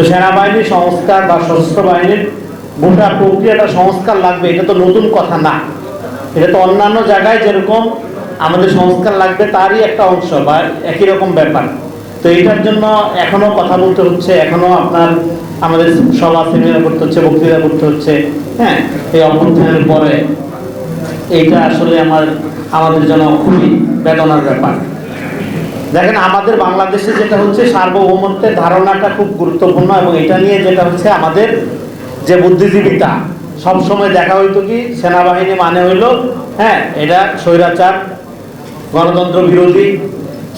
তো সেনাবাহিনী সংস্কার বা সশস্ত্র বাহিনীর গোটা প্রক্রিয়াটা সংস্কার লাগবে, এটা তো নতুন কথা না। এটা তো অন্যান্য জায়গায় যেরকম আমাদের সংস্কার লাগবে তারই একটা অংশ বা একই রকম ব্যাপার। তো এটার জন্য এখনও কথা বলতে হচ্ছে, এখনও আপনার আমাদের সভা সেমিনার করতে হচ্ছে, বক্তৃতা করতে হচ্ছে হ্যাঁ এই অভ্যুত্থানের পরে। এইটা আসলে আমার, আমাদের জন্য খুবই বেদনার ব্যাপার। দেখেন, আমাদের বাংলাদেশে যেটা হচ্ছে সার্বভৌমত্বের ধারণাটা খুব গুরুত্বপূর্ণ এবং এটা নিয়ে যেটা হচ্ছে আমাদের যে বুদ্ধিজীবিতা, সবসময় দেখা হইতো কি, সেনাবাহিনী মানে হইল হ্যাঁ এটা স্বৈরাচার, গণতন্ত্র বিরোধী,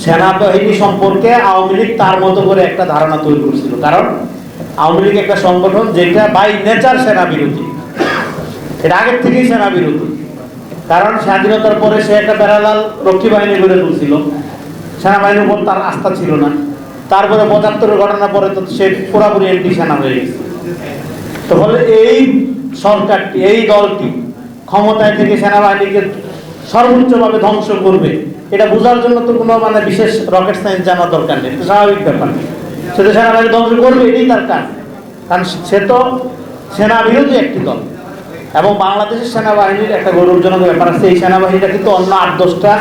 সেনাবাহিনী সম্পর্কে আওয়ামী লীগ তার মতো করে একটা ধারণা তৈরি করছিল। কারণ আওয়ামী লীগ একটা সংগঠন যেটা বাই নেচার সেনা বিরোধী। এটা আগের থেকেই সেনা বিরোধী। কারণ স্বাধীনতার পরে সে একটা প্যারালাল রক্ষী বাহিনী গড়ে তুলছিল। সেনাবাহিনীর উপর তার আস্থা ছিল না। তারপরে পঁচাত্তরের ঘটনা পরে তো সে পুরাপুরি এমপি সেনা হয়ে গেছে। তো ফলে এই সরকারটি, এই দলটি ক্ষমতায় থেকে সেনাবাহিনীকে সর্বোচ্চভাবে ধ্বংস করবে, এটা বোঝার জন্য তো কোনো মানে বিশেষ রকেট সায়েন্স জানার দরকার নেই, এটা স্বাভাবিক ব্যাপার। সে তো সেনাবাহিনী ধ্বংস করবে, এটাই তার কাজ। কারণ সে তো সেনা বিরোধী একটি দল। এবং বাংলাদেশের সেনাবাহিনীর একটা গৌরবজনক ব্যাপার আছে, এই সেনাবাহিনীটা কিন্তু অন্য আট দশটা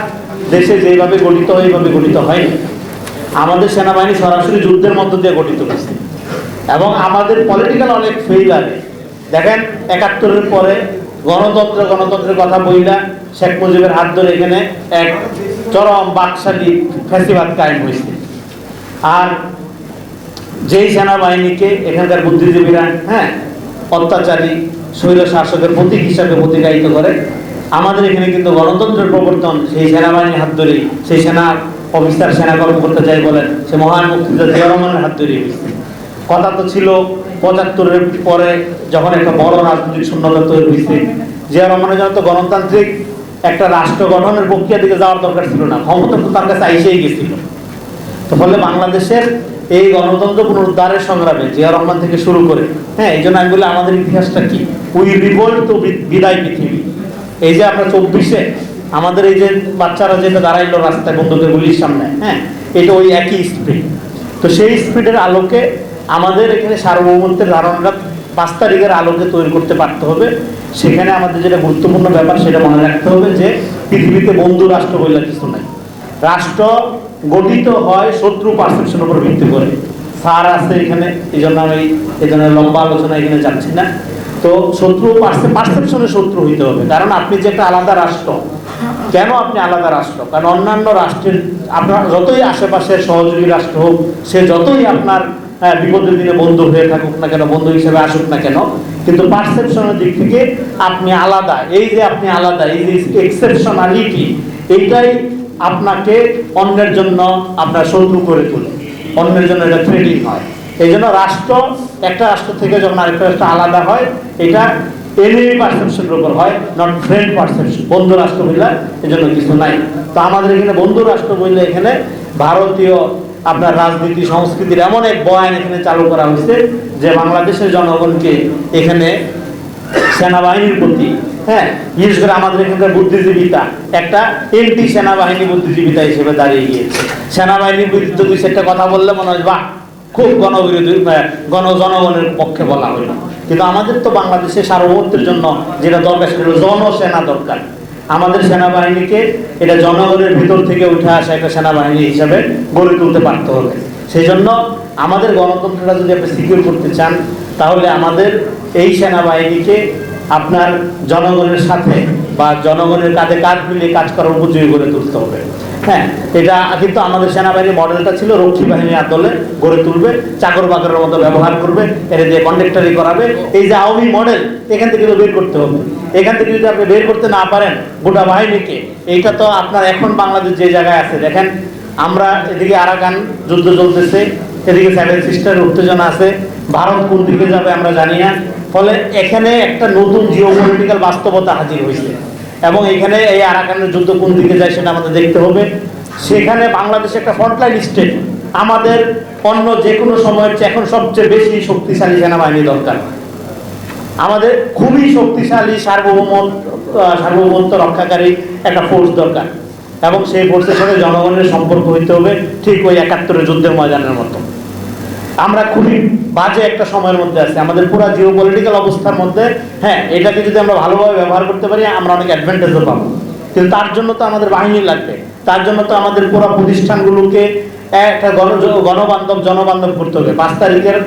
দেশে যেভাবে গঠিত হয়, এইভাবে গঠিত হয়নি। আমাদের সেনাবাহিনী সরাসরি যুদ্ধের মধ্য দিয়ে গঠিত হয়েছে। এবং আমাদের পলিটিক্যাল অনেক ফেইলারে দেখেন, একাত্তরের পরে গণতন্ত্র গণতন্ত্রের কথা বইলা শেখ মুজিবের হাত ধরে এখানে এক চরম বাকশালী ফ্যাসিবাদ কায়েম হয়েছে। আর যেই সেনাবাহিনীকে এখানকার বুদ্ধিজীবীরা হ্যাঁ অত্যাচারী স্বৈর শাসকের প্রতীক হিসাবে প্রতিকায়িত করে আমাদের এখানে কিন্তু গণতন্ত্রের প্রবর্তন, সেই সেনাবাহিনীর হাত ধরেই সেই সেনা অফিসার সেনা কর্মকর্তা যাই বলেন, সে মহান মুক্তিযোদ্ধা জিয়া রহমানের হাত হয়েছে কথা তো ছিল পঁচাত্তরের পরে যখন একটা বড় রাজনৈতিক শূন্যতা তৈরি হয়েছে, জিয়া রহমানের জন্য তো গণতান্ত্রিক একটা রাষ্ট্র গঠনের প্রক্রিয়া দিকে যাওয়ার দরকার ছিল না, ক্ষমতা তো তার কাছে আইসেই গেছিল। তো ফলে বাংলাদেশের এই গণতন্ত্র পুনরুদ্ধারের সংগ্রামে জিয়া রহমান থেকে শুরু করে হ্যাঁ এই জন্য আমি বলি আমাদের ইতিহাসটা কি? উই রিভোল্ট তো বিদায় পৃথিবী। এই যে আমরা চব্বিশে, আমাদের এই যে বাচ্চারা যেটা দাঁড়াইলো রাস্তায় বন্ধুদের গুলির সামনে হ্যাঁ এটা ওই একই স্পিড তো সেই স্পিডের আলোকে আমাদের এখানে সার্বভৌমত্বের ধারণাটা পাঁচ তারিখের আলোকে তৈরি করতে পারতে হবে। সেখানে আমাদের যেটা গুরুত্বপূর্ণ ব্যাপার, সেটা মনে রাখতে হবে যে পৃথিবীতে বন্ধু রাষ্ট্র বলে কিছু নাই। রাষ্ট্র গঠিত হয় শত্রু পারসেপশনের উপর ভিত্তি করে। স্যার আছে এখানে, এই জন্য আমি, এই জন্য লম্বা আলোচনা এখানে যাচ্ছি না। তো শত্রু পারসেপশনে শত্রু হইতে হবে। কারণ আপনি যে একটা আলাদা রাষ্ট্র, কেন আপনি আলাদা রাষ্ট্র? কারণ অন্যান্য রাষ্ট্রের, আপনার যতই আশেপাশের সহযোগী রাষ্ট্র হোক, সে যতই আপনার বিপদের দিনে বন্ধু হয়ে থাকুক না কেন, বন্ধু হিসেবে আসুক না কেন, কিন্তু পারসেপশনের দিক থেকে আপনি আলাদা। এই যে আপনি আলাদা, এই যে এক্সেপশনালিটি এইটাই আপনাকে অন্যের জন্য আপনার শত্রু করে তোলে। অন্যের জন্য এটা থ্রেডিং হয়। এই জন্য রাষ্ট্র একটা রাষ্ট্র থেকে যখন আরেকটা রাষ্ট্র আলাদা হয়, এটা এনিমি পারসেপশনের উপর হয় নট ফ্রেন্ড পারসেপশন বন্ধু রাষ্ট্র বললে এজন্য কিছু নাই। তো আমাদের এখানে বন্ধু রাষ্ট্র বললে এখানে ভারতীয় আপনার রাজনীতি, সংস্কৃতির এমন এক বয়ান এখানে চালু করা হয়েছে যে বাংলাদেশের জনগণকে এখানে সেনাবাহিনীর প্রতি হ্যাঁ বিশেষ করে আমাদের এখানকার বুদ্ধিজীবিতা, একটা এন্টি সেনাবাহিনী বুদ্ধিজীবিতা হিসেবে দাঁড়িয়ে গিয়েছে। সেনাবাহিনীর বিরুদ্ধে দুই চারটা কথা বললে মনে হয়, বাহ খুব গণবিরোধী গণ জনগণের পক্ষে বলা হলো কিন্তু আমাদের তো বাংলাদেশের সার্বভৌমত্বের জন্য যেটা দরকার সেটা জনসেনা দরকার। আমাদের সেনাবাহিনীকে এটা জনগণের ভিতর থেকে উঠে আসা একটা সেনাবাহিনী হিসাবে গড়ে তুলতে পারতে হবে। সেই জন্য আমাদের গণতন্ত্রটা যদি আপনি সিকিউর করতে চান, তাহলে আমাদের এই সেনাবাহিনীকে আপনার জনগণের সাথে বা জনগণের কাঁধে কাঁধ মিলিয়ে কাজ করার উপযোগী করে তুলতে হবে। হ্যাঁ এটা কিন্তু আমাদের সেনাবাহিনীর মডেলটা ছিল, রক্ষী বাহিনীর আদলে গড়ে তুলবে, চাকর বাকরের মতো ব্যবহার করবে এর দিয়ে কন্ডাক্টারি করাবে। এই যে আওয়ামী মডেল, এখান থেকে বের করতে হবে। এখান থেকে যদি আপনি বের করতে না পারেন, গোটা বাহিনীকে, এইটা তো আপনার এখন বাংলাদেশ যে জায়গায় আছে, দেখেন, আমরা এদিকে আরাকান যুদ্ধ চলতেছে, এদিকে সেভেন সিস্টার উত্তেজনা আছে, ভারত কোন দিকে যাবে আমরা জানি না, ফলে এখানে একটা নতুন জিওপলিটিক্যাল বাস্তবতা হাজির হয়েছে। এবং এখানে এই আরাকানের যুদ্ধ কোন দিকে যায় সেটা আমাদের দেখতে হবে। সেখানে বাংলাদেশ একটা ফ্রন্টলাইন স্টেট আমাদের অন্য যে কোনো সময়ের চেয়ে এখন সবচেয়ে বেশি শক্তিশালী সেনাবাহিনী দরকার। আমাদের খুবই শক্তিশালী সার্বভৌম সার্বভৌমত্ব রক্ষাকারী একটা ফোর্স দরকার। এবং সেই ফোর্সের সাথে জনগণের সম্পর্ক হইতে হবে, ঠিক ওই একাত্তরের যুদ্ধের ময়দানের মতো। আমরা খুবই বাজে একটা সময়ের মধ্যে আছি। আমাদের পুরো জিও পলিটিক্যাল অবস্থার মধ্যে হ্যাঁ এটাকে যদি আমরা ভালোভাবে ব্যবহার করতে পারি, আমরা অনেক অ্যাডভান্টেজও পাবো। কিন্তু তার জন্য তো আমাদের বাহিনী লাগবে। তার জন্য তো আমাদের পুরো প্রতিষ্ঠানগুলোকে একটা গণ গণবান্ধব, জনবান্ধব করতে হবে। পাঁচ তারিখের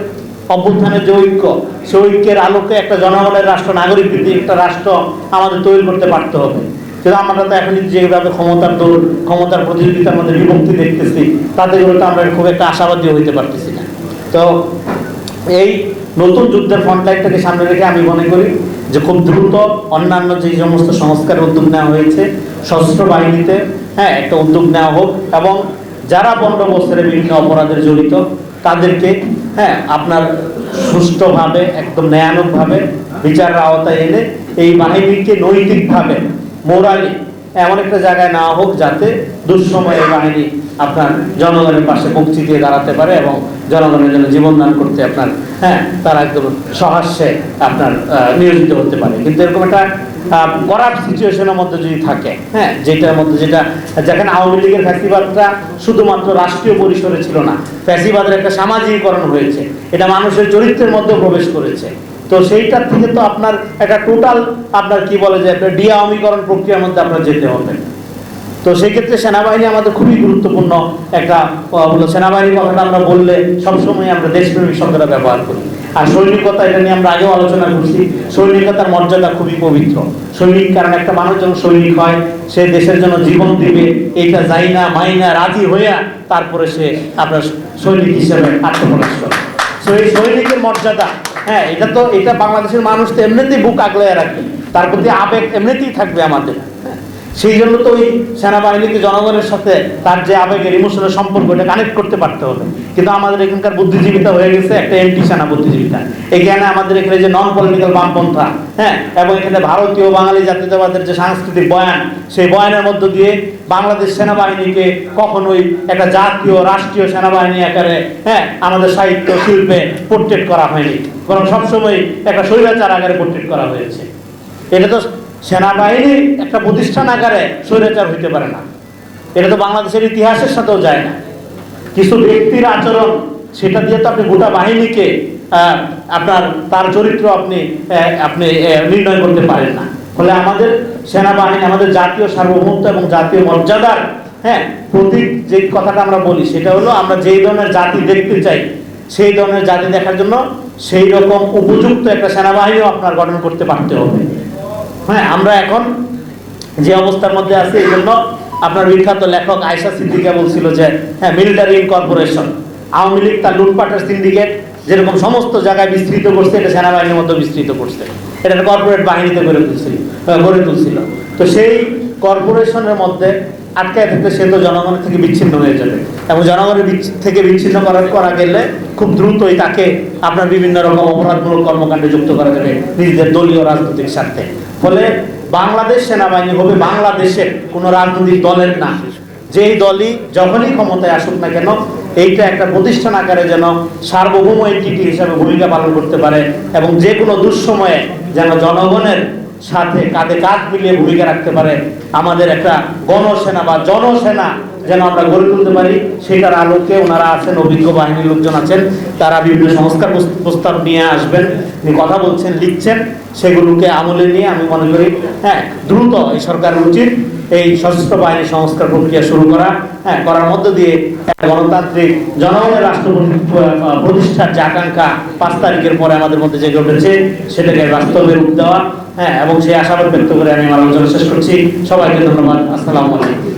অভ্যুত্থানের যে ঐক্য, সেই ঐক্যের আলোকে একটা জনগণের রাষ্ট্র, নাগরিক একটা রাষ্ট্র আমাদের তৈরি করতে পারতে হবে। কিন্তু আমরা তো এখন যেভাবে ক্ষমতার দৌড়, ক্ষমতার প্রতিযোগিতার মধ্যে বিভক্তি দেখতেছি, তাতে আমরা খুব একটা আশাবাদী হইতে পারতেছি। তো এই নতুন যুদ্ধের ফ্রন্টলাইনটাকে সামনে রেখে আমি মনে করি যে খুব দ্রুত অন্যান্য যে সমস্ত সংস্কার উদ্যোগ নেওয়া হয়েছে, সশস্ত্র বাহিনীতে হ্যাঁ একটা উদ্যোগ নেওয়া হোক এবং যারা বন্দোবস্তের বিভিন্ন অপরাধের জড়িত, তাদেরকে হ্যাঁ আপনার সুষ্ঠুভাবে, একদম ন্যায়ানুগভাবে বিচারের আওতায় এনে এই বাহিনীকে নৈতিকভাবে মোরালি এমন একটা জায়গায় নেওয়া হোক যাতে দুঃসময়ে এই বাহিনী আপনার জনগণের পাশে মুক্তি দিয়ে দাঁড়াতে পারে এবং জনগণের জন্য জীবন দান করতে আপনার হ্যাঁ তারা একদম সহাস্যে আপনার নিয়োজিত হতে পারে। কিন্তু এরকম একটা করাপ সিচুয়েশনের মধ্যে যদি থাকে হ্যাঁ যেটার মধ্যে যেটা, যেখানে আওয়ামী লীগের ফ্যাসিবাদটা শুধুমাত্র রাষ্ট্রীয় পরিসরে ছিল না, ফ্যাসিবাদের একটা সামাজিকীকরণ হয়েছে, এটা মানুষের চরিত্রের মধ্যে প্রবেশ করেছে। তো সেইটার থেকে তো আপনার একটা টোটাল আপনার কি বলে যে একটা ডিআমিকরণ প্রক্রিয়ার মধ্যে আপনার যেতে হবে। তো সেই ক্ষেত্রে সেনাবাহিনী আমাদের খুবই গুরুত্বপূর্ণ একটা সেনাবাহিনীর কথাটা আমরা বললে সবসময় আমরা দেশপ্রেমিক শব্দটা ব্যবহার করি। আর সৈনিকতা এটা নিয়ে আমরা আগেও আলোচনা করছি, সৈনিকতার মর্যাদা খুবই পবিত্র। সৈনিক কারণ একটা মানুষ যখন সৈনিক হয়, সে দেশের জন্য জীবন দিবে, এটা যাই না, মাই না, রাজি হইয়া তারপরে সে আপনার সৈনিক হিসেবে আত্মপ্রকাশ করে। তো এই সৈনিকের মর্যাদা হ্যাঁ এটা তো, এটা বাংলাদেশের মানুষ তো এমনিতেই বুক আগলে রাখে। তার প্রতি আবেগ এমনিতেই থাকবে আমাদের। সেই জন্য তো ওই সেনাবাহিনীকে জনগণের সাথে তার যে আবেগের ইমোশনাল সম্পর্ক, এটা কানেক্ট করতে পারতে হবে। কিন্তু আমাদের এখানকার বুদ্ধিজীবিতা হয়ে গেছে একটা এমটি সেনা বুদ্ধিজীবিতা। এখানে আমাদের এখানে যে নন পলিটিক্যাল বামপন্থা হ্যাঁ এবং এখানে ভারতীয় বাঙালি জাতীয়তাবাদের যে সাংস্কৃতিক বয়ান, সেই বয়ানের মধ্য দিয়ে বাংলাদেশ সেনাবাহিনীকে কখনোই একটা জাতীয়, রাষ্ট্রীয় সেনাবাহিনী আকারে হ্যাঁ আমাদের সাহিত্য শিল্পে পোর্ট্রেট করা হয়নি। বরং সবসময় একটা স্বৈরাচার আকারে পোর্ট্রেট করা হয়েছে। এটা তো সেনাবাহিনীর একটা প্রতিষ্ঠান আকারে স্বৈরাচার হইতে পারে না। এটা তো বাংলাদেশের ইতিহাসের সাথেও যায় না। কিছু ব্যক্তির আচরণ, সেটা দিয়ে তো আপনি গোটা বাহিনীকে আপনার, তার চরিত্র আপনি আপনি নির্ণয় করতে পারেন না। ফলে আমাদের সেনাবাহিনী, আমাদের জাতীয় সার্বভৌমত্ব এবং জাতীয় মর্যাদার হ্যাঁ প্রতীক যে কথাটা আমরা বলি, সেটা হলো আমরা যেই ধরনের জাতি দেখতে চাই, সেই ধরনের জাতি দেখার জন্য সেই রকম উপযুক্ত একটা সেনাবাহিনীও আপনার গঠন করতে পারতে হবে। হ্যাঁ আমরা এখন যে অবস্থার মধ্যে আছি এই জন্য আপনার বিখ্যাত লেখক আয়সা সিদ্দিকা বলছিল যে হ্যাঁ মিলিটারি ইনকর্পোরেশন আওয়ামী লীগ তার লুটপাটের সিন্ডিকেট যেরকম সমস্ত জায়গায় বিস্তৃত করছে, এটা সেনাবাহিনীর মধ্যে বিস্তৃত করছে। এটা কর্পোরেট বাহিনীতে গড়ে তুলছিল গড়ে তুলছিল। তো সেই কর্পোরেশনের মধ্যে আটকায় থাকলে সে তো জনগণের থেকে বিচ্ছিন্ন হয়ে যাবে। এবং জনগণের থেকে বিচ্ছিন্ন করার করা গেলে খুব দ্রুতই তাকে আপনার বিভিন্ন রকম অপরাধমূলক কর্মকাণ্ডে যুক্ত করা যাবে নিজেদের দলীয় রাজনৈতিক স্বার্থে। ফলে বাংলাদেশ সেনাবাহিনী হবে বাংলাদেশের কোনো রাজনৈতিক দলের না। যেই দলই যখনই ক্ষমতায় আসুক না কেন, এইটা একটা প্রতিষ্ঠান আকারে যেন সার্বভৌম এন্টিটি হিসাবে ভূমিকা পালন করতে পারে এবং যে কোনো দুঃসময়ে যেন জনগণের সাথে কাঁধে কাঁধ মিলিয়ে ভূমিকা রাখতে পারে। আমাদের একটা গণসেনা বা জনসেনা যেন আমরা গড়ে তুলতে পারি, সেটার আলোকে ওনারা আছেন, অভিজ্ঞ বাহিনীর লোকজন আছেন। তারা বিভিন্ন সংস্কার প্রস- প্রস্তাব নিয়ে আসবেন কথা বলছেন, লিখছেন। সেগুলোকে আমলে নিয়ে আমি মনে করি হ্যাঁ দ্রুত এই সরকারের উচিত এই সশস্ত্র বাহিনী সংস্কার প্রক্রিয়া শুরু করা হ্যাঁ করার মধ্য দিয়ে গণতান্ত্রিক জনগণের রাষ্ট্র প্রতিষ্ঠার যে আকাঙ্ক্ষা পাঁচ তারিখের পরে আমাদের মধ্যে জেগে উঠেছে, সেটাকে বাস্তবে রূপ দেওয়া হ্যাঁ এবং সেই আশাবাদ ব্যক্ত করে আমি আমার আলোচনা শেষ করছি। সবাইকে ধন্যবাদ। আসসালামু আলাইকুম।